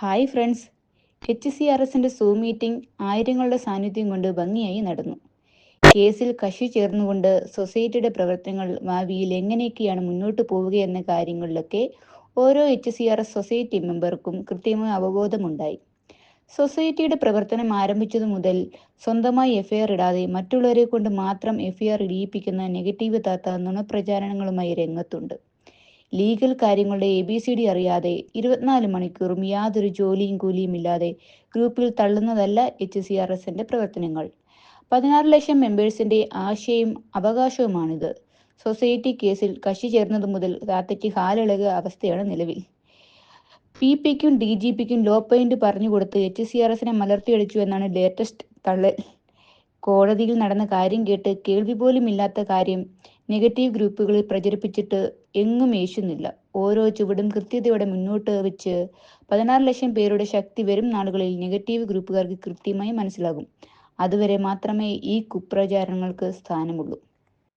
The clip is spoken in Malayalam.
Hi friends. H C R എസിന്റെ സൂ മീറ്റിംഗ് ആയിരങ്ങളുടെ സാന്നിധ്യം കൊണ്ട് ഭംഗിയായി നടന്നു. കേസിൽ കശി ചേർന്നുകൊണ്ട് സൊസൈറ്റിയുടെ പ്രവർത്തനങ്ങൾ ഭാവിയിൽ എങ്ങനെയൊക്കെയാണ് മുന്നോട്ട് പോവുകയെന്ന കാര്യങ്ങളിലൊക്കെ ഓരോ H C R S society മെമ്പർക്കും കൃത്യമായ അവബോധമുണ്ടായി. സൊസൈറ്റിയുടെ പ്രവർത്തനം ആരംഭിച്ചതു മുതൽ സ്വന്തമായി എഫ്ഐആർ ഇടാതെ മറ്റുള്ളവരെ കൊണ്ട് മാത്രം എഫ്ഐആർ ഇടിയിപ്പിക്കുന്ന നെഗറ്റീവ് താത്ത നുണപ്രചാരണങ്ങളുമായി രംഗത്തുണ്ട്. ലീഗൽ കാര്യങ്ങളുടെ എ ബി സി ഡി അറിയാതെ ഇരുപത്തിനാല് മണിക്കൂറും യാതൊരു ജോലിയും കൂലിയും ഇല്ലാതെ ഗ്രൂപ്പിൽ തള്ളുന്നതല്ല എച്ച് സി ആർ എസിന്റെ പ്രവർത്തനങ്ങൾ. പതിനാറ് ലക്ഷം മെമ്പേഴ്സിന്റെ ആശയും അവകാശവുമാണിത്. സൊസൈറ്റി കേസിൽ കക്ഷി ചേർന്നതു മുതൽ താത്തയ്ക്ക് ഹാലിളക അവസ്ഥയാണ് നിലവിൽ. പി പിക്കും ഡി ജി പിക്കും ലോ പോയിന്റ് പറഞ്ഞുകൊടുത്ത് എച്ച് സി ആർ എസിനെ മലർത്തിയടിച്ചു എന്നാണ് ലേറ്റസ്റ്റ് തള്ളൽ. കോടതിയിൽ നടന്ന കാര്യം കേട്ട് കേൾവി പോലും ഇല്ലാത്ത കാര്യം നെഗറ്റീവ് ഗ്രൂപ്പുകളിൽ പ്രചരിപ്പിച്ചിട്ട് എങ്ങും ഏശുന്നില്ല. ഓരോ ചുവടും കൃത്യതയോടെ മുന്നോട്ട് വെച്ച് പതിനാറ് ലക്ഷം പേരുടെ ശക്തി വരും നാളുകളിൽ നെഗറ്റീവ് ഗ്രൂപ്പുകാർക്ക് കൃത്യമായി മനസ്സിലാകും. അതുവരെ മാത്രമേ ഈ കുപ്രചാരണങ്ങൾക്ക് സ്ഥാനമുള്ളൂ.